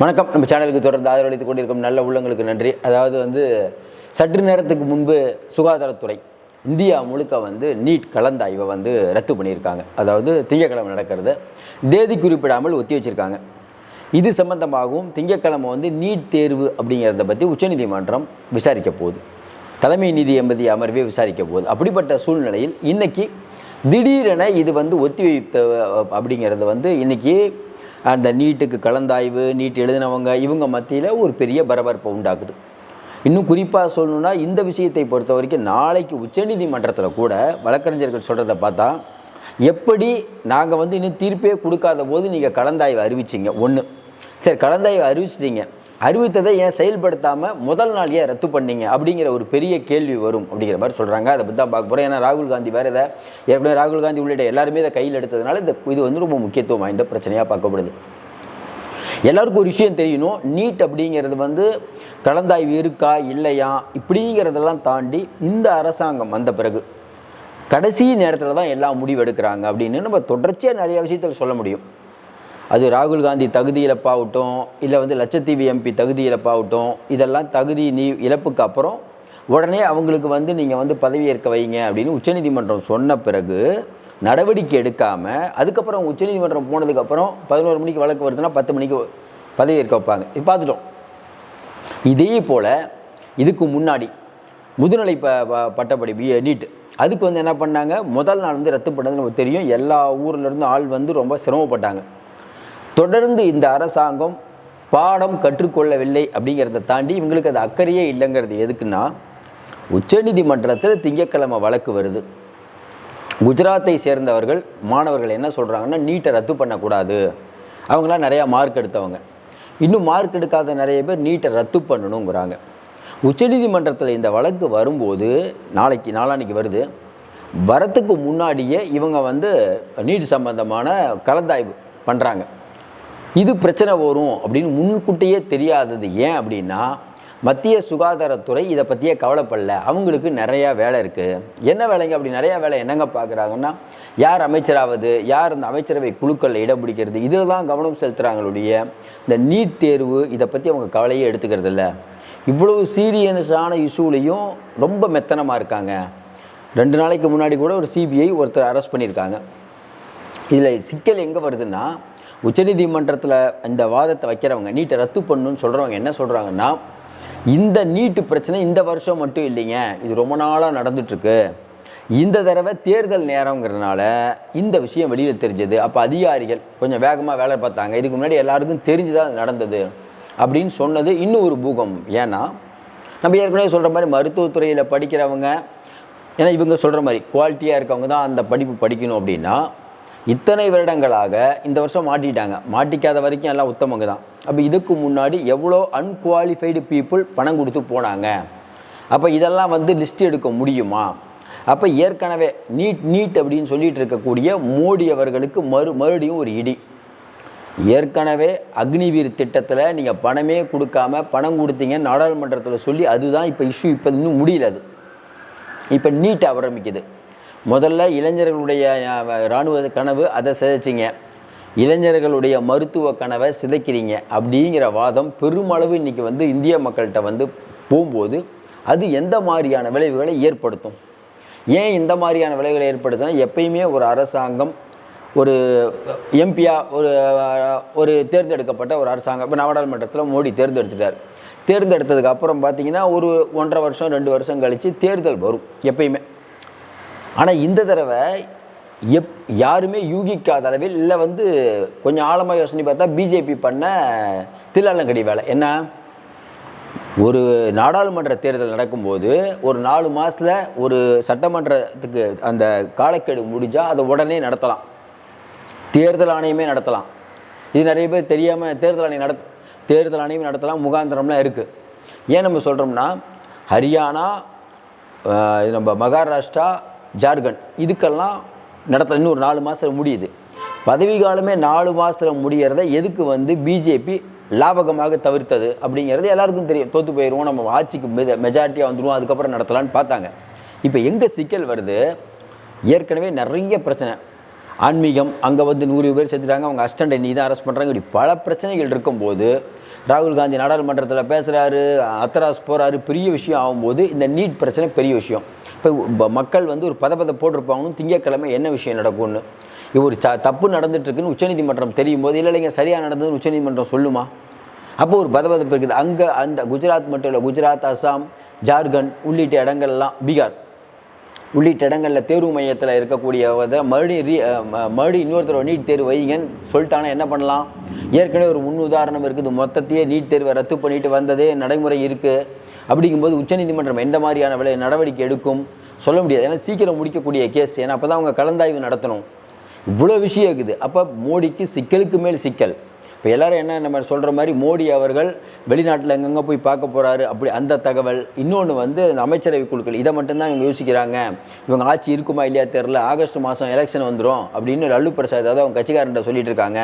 வணக்கம். நம்ம சேனலுக்கு தொடர்ந்து ஆதரவளித்துக் கொண்டிருக்கும் நல்ல உள்ளங்களுக்கு நன்றி. அதாவது வந்து சற்று நேரத்துக்கு முன்பு சுகாதாரத்துறை இந்தியா முழுக்க வந்து நீட் கலந்தாய்வை வந்து ரத்து பண்ணியிருக்காங்க. அதாவது திங்கக்கிழமை நடக்கிறது. தேதி குறிப்பிடாமல் ஒத்தி வச்சுருக்காங்க. இது சம்பந்தமாகவும் திங்கட்கிழமை வந்து நீட் தேர்வு அப்படிங்கிறத பற்றி உச்சநீதிமன்றம் விசாரிக்க போகுது. தலைமை நீதிபதி அமர்வே விசாரிக்க போகுது. அப்படிப்பட்ட சூழ்நிலையில் இன்றைக்கி திடீரென இது வந்து ஒத்திவைத்த அப்படிங்கிறது வந்து இன்றைக்கி அந்த நீட்டுக்கு கலந்தாய்வு நீட் எழுதினவங்க இவங்க மத்தியில் ஒரு பெரிய பரபரப்பை உண்டாக்குது. இன்னும் குறிப்பாக சொல்லணும்னா இந்த விஷயத்தை பொறுத்த வரைக்கும் நாளைக்கு உச்சநீதிமன்றத்தில் கூட வழக்கறிஞர்கள் சொல்கிறத பார்த்தா எப்படி நாங்கள் வந்து இன்னும் தீர்ப்பே கொடுக்காத போது நீங்கள் கலந்தாய்வு அறிவிச்சிங்க? ஒன்று சரி கலந்தாய்வு அறிவிச்சிட்டீங்க. அறிவித்ததை ஏன் செயல்படுத்தாமல் முதல் நாள் ஏன் ரத்து பண்ணீங்க? அப்படிங்கிற ஒரு பெரிய கேள்வி வரும் அப்படிங்கிற மாதிரி சொல்கிறாங்க அதை பற்றி தான் பார்க்க போகிறோம் ஏன்னா ராகுல் காந்தி வேறு இதை ஏற்கனவே ராகுல் காந்தி உள்ளிட்ட எல்லாருமே இதை கையில் எடுத்ததுனால இந்த இது வந்து ரொம்ப முக்கியத்துவம் வாய்ந்த பிரச்சனையாக பார்க்கப்படுது. எல்லாருக்கும் ஒரு விஷயம் தெரியணும். நீட் அப்படிங்கிறது வந்து கலந்தாய்வு இருக்கா இல்லையா இப்படிங்கிறதெல்லாம் தாண்டி இந்த அரசாங்கம் வந்த பிறகு கடைசி நேரத்தில் தான் எல்லாம் முடிவு எடுக்கிறாங்க அப்படின்னு நம்ம தொடர்ச்சியாக நிறைய விஷயத்தில் சொல்ல முடியும். அது ராகுல் காந்தி தகுதி இழப்பாகட்டும் இல்லை வந்து லட்சத்தீவு எம்பி தகுதி இழப்பாகட்டும் இதெல்லாம் தகுதி நீ இழப்புக்கு அப்புறம் உடனே அவங்களுக்கு வந்து நீங்கள் வந்து பதவியேற்க வைங்க அப்படின்னு உச்சநீதிமன்றம் சொன்ன பிறகு நடவடிக்கை எடுக்காமல் அதுக்கப்புறம் உச்சநீதிமன்றம் போனதுக்கப்புறம் பதினோரு மணிக்கு வழக்கு வருதுன்னா பத்து மணிக்கு பதவியேற்க வைப்பாங்க. இது பார்த்துட்டோம். இதே போல் இதுக்கு முன்னாடி முதுநிலை ப ப- பட்டப்படி பி நீட். அதுக்கு வந்து என்ன பண்ணாங்க? முதல் நாள் வந்து ரத்து பண்ணது நமக்கு தெரியும். எல்லா ஊர்லேருந்து ஆள் வந்து ரொம்ப சிரமப்பட்டாங்க. தொடர்ந்து இந்த அரசாங்கம் பாடம் கற்றுக்கொள்ளவில்லை அப்படிங்கிறத தாண்டி இவங்களுக்கு அது அக்கறையே இல்லைங்கிறது எதுக்குன்னா உச்சநீதிமன்றத்தில் திங்கக்கிழமை வழக்கு வருது. குஜராத்தை சேர்ந்தவர்கள் மாணவர்கள் என்ன சொல்கிறாங்கன்னா நீட்டை ரத்து பண்ணக்கூடாது. அவங்களாம் நிறையா மார்க் எடுத்தவங்க. இன்னும் மார்க் எடுக்காத நிறைய பேர் நீட்டை ரத்து பண்ணணுங்கிறாங்க. உச்சநீதிமன்றத்தில் இந்த வழக்கு வரும்போது நாளைக்கு நாளான்னைக்கு வருது. வரத்துக்கு முன்னாடியே இவங்க வந்து நீட் சம்பந்தமான கலந்தாய்வு பண்ணுறாங்க இது பிரச்சனை வரும் அப்படின்னு முன்கூட்டியே தெரியாதது ஏன் அப்படின்னா மத்திய சுகாதாரத்துறை இதை பற்றியே கவலைப்படல. அவங்களுக்கு நிறையா வேலை இருக்குது என்ன வேலைங்க? அப்படி நிறையா வேலை என்னங்க பார்க்குறாங்கன்னா யார் அமைச்சராவது யார் இந்த அமைச்சரவை குழுக்களில் இடம் பிடிக்கிறது இதில் தான் கவனம் செலுத்துகிறாங்களுடைய இந்த நீட் தேர்வு இதை பற்றி அவங்க கவலையே எடுத்துக்கிறது இல்லை. இவ்வளவு சீரியஸான இஷ்யூலையும் ரொம்ப மெத்தனமாக இருக்காங்க. ரெண்டு நாளைக்கு முன்னாடி கூட ஒரு சிபிஐ ஒருத்தர் அரெஸ்ட் பண்ணியிருக்காங்க. இதில் சிக்கல் எங்கே வருதுன்னா உச்சநீதிமன்றத்தில் இந்த வாதத்தை வைக்கிறவங்க நீட்டை ரத்து பண்ணுன்னு சொல்கிறவங்க என்ன சொல்கிறாங்கன்னா இந்த நீட்டு பிரச்சனை இந்த வருஷம் மட்டும் இல்லைங்க. இது ரொம்ப நாளாக நடந்துட்டுருக்கு. இந்த தடவை தேர்தல் நேரங்கிறதுனால இந்த விஷயம் வெளியில் தெரிஞ்சது. அப்போ அதிகாரிகள் கொஞ்சம் வேகமாக வேலை பார்த்தாங்க. இதுக்கு முன்னாடி எல்லாருக்கும் தெரிஞ்சுதான் அது நடந்தது அப்படின்னு சொன்னது இன்னும் ஒரு பூகம். ஏன்னா நம்ம ஏற்கனவே சொல்கிற மாதிரி மருத்துவத்துறையில் படிக்கிறவங்க ஏன்னா இவங்க சொல்கிற மாதிரி குவாலிட்டியாக இருக்கவங்க தான் அந்த படிப்பு படிக்கணும் அப்படின்னா இத்தனை வருடங்களாக இந்த வருஷம் மாட்டிட்டாங்க. மாட்டிக்காத வரைக்கும் எல்லாம் உத்தமங்க தான் அப்போ இதுக்கு முன்னாடி எவ்வளோ அன்குவாலிஃபைடு பீப்புள் பணம் கொடுத்து போனாங்க? அப்போ இதெல்லாம் வந்து லிஸ்ட் எடுக்க முடியுமா? அப்போ ஏற்கனவே நீட் நீட் அப்படின்னு சொல்லிட்டு இருக்கக்கூடிய மோடி அவர்களுக்கு மறு மறுபடியும் ஒரு இடி. ஏற்கனவே அக்னிவீர் திட்டத்தில் நீங்கள் பணமே கொடுக்காம பணம் கொடுத்தீங்க நாடாளுமன்றத்தில் சொல்லி அதுதான் இப்போ இஷ்யூ இப்போ இன்னும் முடியல அது. இப்போ நீட் ஆரம்பிக்குது. முதல்ல இளைஞர்களுடைய இராணுவ கனவு அதை சிதைச்சிங்க. இளைஞர்களுடைய மருத்துவ கனவை சிதைக்கிறீங்க அப்படிங்கிற வாதம் பெருமளவு இன்னைக்கு வந்து இந்திய மக்கள்கிட்ட வந்து போகும்போது அது எந்த மாதிரியான விளைவுகளை ஏற்படுத்தும்? ஏன் இந்த மாதிரியான விளைவுகளை ஏற்படுத்தினா எப்பயுமே ஒரு அரசாங்கம் ஒரு எம்பியா ஒரு ஒரு தேர்ந்தெடுக்கப்பட்ட ஒரு அரசாங்கம் இப்போ நாடாளுமன்றத்தில் மோடி தேர்ந்தெடுத்துட்டார். தேர்ந்தெடுத்ததுக்கு அப்புறம் பார்த்தீங்கன்னா ஒரு ஒன்றரை வருஷம் ரெண்டு வருஷம் கழித்து தேர்தல் வரும் எப்பயுமே. ஆனால் இந்த தடவை எப் யாருமே யூகிக்காத அளவில் இல்லை வந்து கொஞ்சம் ஆழமாக யோசனை பார்த்தா பிஜேபி பண்ண தில்லாலங்கடி வேலை. என்ன? ஒரு நாடாளுமன்ற தேர்தல் நடக்கும்போது ஒரு நாலு மாதத்தில் ஒரு சட்டமன்றத்துக்கு அந்த காலக்கெடு முடிஞ்சால் அதை உடனே நடத்தலாம். தேர்தல் ஆணையமே நடத்தலாம். இது நிறைய பேர் தெரியாமல் தேர்தல் ஆணையம் நட தேர்தல் ஆணையம் நடத்தலாம் முகாந்திரம்லாம் இருக்குது ஏன் நம்ம சொல்கிறோம்னா ஹரியானா இது நம்ம மகாராஷ்டிரா ஜார்க்கண்ட். இதுக்கெல்லாம் நடத்தலாம் இன்னும் ஒரு நாலு மாதம் முடியுது. பதவி காலமே நாலு மாதத்தில் முடிகிறத எதுக்கு வந்து பிஜேபி லாபகமாக தவிர்த்தது அப்படிங்கிறது எல்லாருக்கும் தெரியும். தோற்று போயிடுவோம் நம்ம ஆட்சிக்கு மெ மெஜாரிட்டியாக வந்துடுவோம் அதுக்கப்புறம் நடத்தலான்னு பார்த்தாங்க. இப்போ எங்கே சிக்கல் வருது? ஏற்கனவே நிறைய பிரச்சனை. ஆன்மீகம் அங்கே வந்து நூறு பேர் செத்துட்டாங்க அவங்க அஸ்டண்ட் நீ தான் அரெஸ்ட் பண்ணுறாங்க இப்படி பல பிரச்சனைகள் இருக்கும்போது ராகுல் காந்தி நாடாளுமன்றத்தில் பேசுகிறாரு அத்தராஸ் போகிறாரு பெரிய விஷயம் ஆகும்போது இந்த நீட் பிரச்சனை பெரிய விஷயம். இப்போ மக்கள் வந்து ஒரு பதப்பதை போட்டிருப்பாங்கன்னு திங்கக்கிழமை என்ன விஷயம் நடக்கும்னு? ஒரு ச தப்பு நடந்துட்டுருக்குன்னு உச்சநீதிமன்றம் தெரியும் போது இல்லை இல்லைங்க சரியாக நடந்ததுன்னு உச்சநீதிமன்றம் சொல்லுமா? அப்போ ஒரு பதபதப்பு இருக்குது அங்கே அந்த குஜராத் மட்டும் இல்லை குஜராத் அஸ்ஸாம் ஜார்க்கண்ட் உள்ளிட்ட இடங்கள்லாம் பீகார். உள்ளிட்ட இடங்களில் தேர்வு மையத்தில் இருக்கக்கூடிய மறுபடியும் ரீ மறுபடியும் இன்னொருத்தர் நீட் தேர்வு வைங்கன்னு சொல்லிட்டாங்கன்னா என்ன பண்ணலாம்? ஏற்கனவே ஒரு முன் உதாரணம் இருக்குது. மொத்தத்தையே நீட் தேர்வை ரத்து பண்ணிட்டு வந்ததே நடைமுறை இருக்குது அப்படிங்கும்போது உச்சநீதிமன்றம் எந்த மாதிரியான விலை நடவடிக்கை எடுக்கும்? சொல்ல முடியாது. ஏன்னா சீக்கிரம் முடிக்கக்கூடிய கேஸ் ஏன்னா அப்போ தான் அவங்க கலந்தாய்வு நடத்தணும். இவ்வளோ விஷயம் இருக்குது. அப்போ மோடிக்கு சிக்கலுக்கு மேல் சிக்கல். இப்போ எல்லாரும் என்ன நம்ம சொல்கிற மாதிரி மோடி அவர்கள் வெளிநாட்டில் எங்கெங்கே போய் பார்க்க போகிறாரு அப்படி அந்த தகவல். இன்னொன்று வந்து இந்த அமைச்சரவை குழுக்கள் இதை மட்டும்தான் இவங்க யோசிக்கிறாங்க. இவங்க ஆட்சி இருக்குமா இல்லையா தெரில ஆகஸ்ட் மாதம் எலெக்ஷன் வந்துடும் அப்படின்னு லல்லு பிரசாத் அதாவது அவங்க கட்சிக்காரன்ட்ட சொல்லிட்டு இருக்காங்க.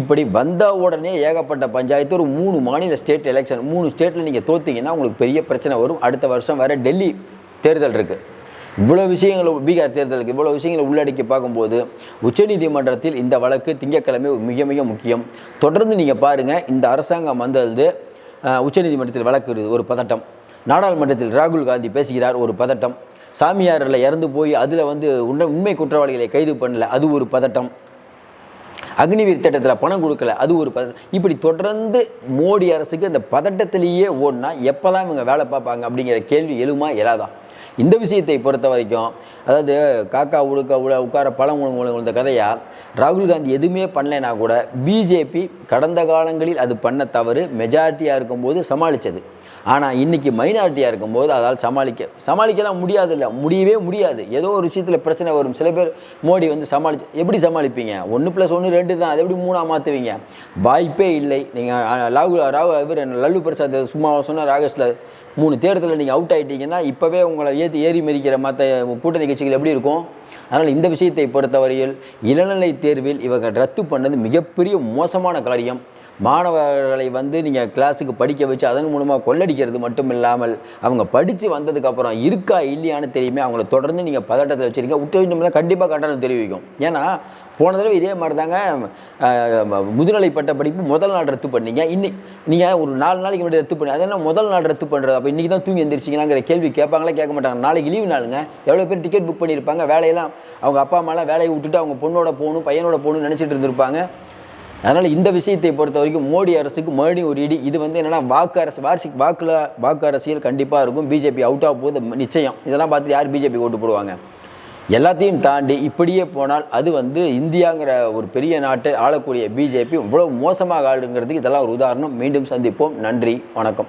இப்படி வந்த உடனே ஏகப்பட்ட பஞ்சாயத்து ஒரு மூணு மாநில ஸ்டேட் எலெக்ஷன் மூணு ஸ்டேட்டில் நீங்கள் தோத்தீங்கன்னா உங்களுக்கு பெரிய பிரச்சனை வரும். அடுத்த வருஷம் வேறு டெல்லி தேர்தல் இருக்குது இவ்வளோ விஷயங்களை பீகார் தேர்தலுக்கு இவ்வளோ விஷயங்களை உள்ளடக்கி பார்க்கும்போது உச்சநீதிமன்றத்தில் இந்த வழக்கு திங்கட்கிழமை மிக மிக முக்கியம். தொடர்ந்து நீங்கள் பாருங்கள் இந்த அரசாங்கம் வந்தது உச்சநீதிமன்றத்தில் வழக்கு ஒரு பதட்டம். நாடாளுமன்றத்தில் ராகுல் காந்தி பேசுகிறார் ஒரு பதட்டம். சாமியாரில் இறந்து போய் அதில் வந்து உண்மை உண்மை குற்றவாளிகளை கைது பண்ணல அது ஒரு பதட்டம். அக்னிவீர் திட்டத்தில் பணம் கொடுக்கல. அது ஒரு இப்படி தொடர்ந்து மோடி அரசுக்கு இந்த பதட்டத்திலேயே ஓடினா எப்போ தான் இவங்க வேலை பார்ப்பாங்க அப்படிங்கிற கேள்வி எழுமா எழாதான் இந்த விஷயத்தை பொறுத்த வரைக்கும் அதாவது காக்கா உழுக்க உழ உட்கார பழம் உழுங்க இந்த கதையா ராகுல் காந்தி எதுவுமே பண்ணலைன்னா கூட பிஜேபி கடந்த காலங்களில் அது பண்ண தவறு மெஜாரிட்டியாக இருக்கும்போது சமாளித்தது ஆனால் இன்றைக்கி மைனாரிட்டியாக இருக்கும்போது அதால் சமாளிக்க சமாளிக்கலாம் முடியாது இல்லை முடியவே முடியாது. ஏதோ ஒரு விஷயத்தில் பிரச்சனை வரும். சில பேர் மோடி வந்து சமாளிச்சு எப்படி சமாளிப்பீங்க? ஒன்று ப்ளஸ் ஒன்று ரெண்டு தான். அதை எப்படி மூணாக மாற்றுவீங்க வாய்ப்பே இல்லை. நீங்கள் ராகுல் ராகு இவர் லல்லு பிரசாத் சும்மா சொன்னார் ஆகஸ்ட்டில் மூணு தேர்தலில் நீங்கள் அவுட் ஆகிட்டீங்கன்னா இப்போவே உங்களை ஏற்றி ஏறி மறிக்கிற மற்ற கூட்டணி கட்சிகள் எப்படி இருக்கும்? அதனால் இந்த விஷயத்தை பொறுத்தவரையில் இளநிலை தேர்வில் இவங்க ரத்து பண்ணது மிகப்பெரிய மோசமான காரியம். மாணவர்களை வந்து நீங்கள் கிளாஸுக்கு படிக்க வச்சு அதன் மூலமாக கொள்ளடிக்கிறது மட்டும் இல்லாமல் அவங்க படித்து வந்ததுக்கப்புறம் இருக்கா இல்லையான்னு தெரியுமே அவங்கள தொடர்ந்து நீங்கள் பதட்டத்தில் வச்சுருக்கீங்க. உச்சநீதிமன்றம் கண்டிப்பாக கண்டனம் தெரிவிக்கும். ஏன்னா போன தடவை இதே மாதிரி தாங்க முதுநிலை பட்ட படிப்பு முதல் நாள் ரத்து பண்ணீங்க. இன்னி நீங்கள் ஒரு நாலு நாளைக்கு முன்னாடி ரத்து பண்ணி அதனால் முதல் நாள் ரத்து பண்ணுறது அப்போ இன்றைக்கி தான் தூங்கி எந்திரிச்சிங்களாங்கிற கேள்வி கேட்பாங்களே கேட்க மாட்டாங்க நாளைக்கு லீவு நாளுங்க. எவ்வளோ பேர் டிக்கெட் புக் பண்ணியிருப்பாங்க? வேலையெல்லாம் அவங்க அப்பா அம்மாலாம் வேலையை விட்டுட்டு அவங்க பொண்ணோட போகணும் பையனோட போகணும்னு நினச்சிட்டு இருந்திருப்பாங்க. அதனால் இந்த விஷயத்தை பொறுத்த வரைக்கும் மோடி அரசுக்கு மறுபடியும் ஒரு இடி. இது வந்து என்னென்னா வாக்கு அரசு வார்ஷிக் வாக்குல வாக்கு அரசியல் கண்டிப்பாக இருக்கும். பிஜேபி அவுட் ஆஃப் போகுது. நிச்சயம். இதெல்லாம் பார்த்து யார் பிஜேபி ஓட்டு போடுவாங்க? எல்லாத்தையும் தாண்டி இப்படியே போனால் அது வந்து இந்தியாங்கிற ஒரு பெரிய நாட்டை ஆளக்கூடிய பிஜேபி இவ்வளோ மோசமாக ஆளுங்கிறதுக்கு இதெல்லாம் ஒரு உதாரணம். மீண்டும் சந்திப்போம். நன்றி. வணக்கம்.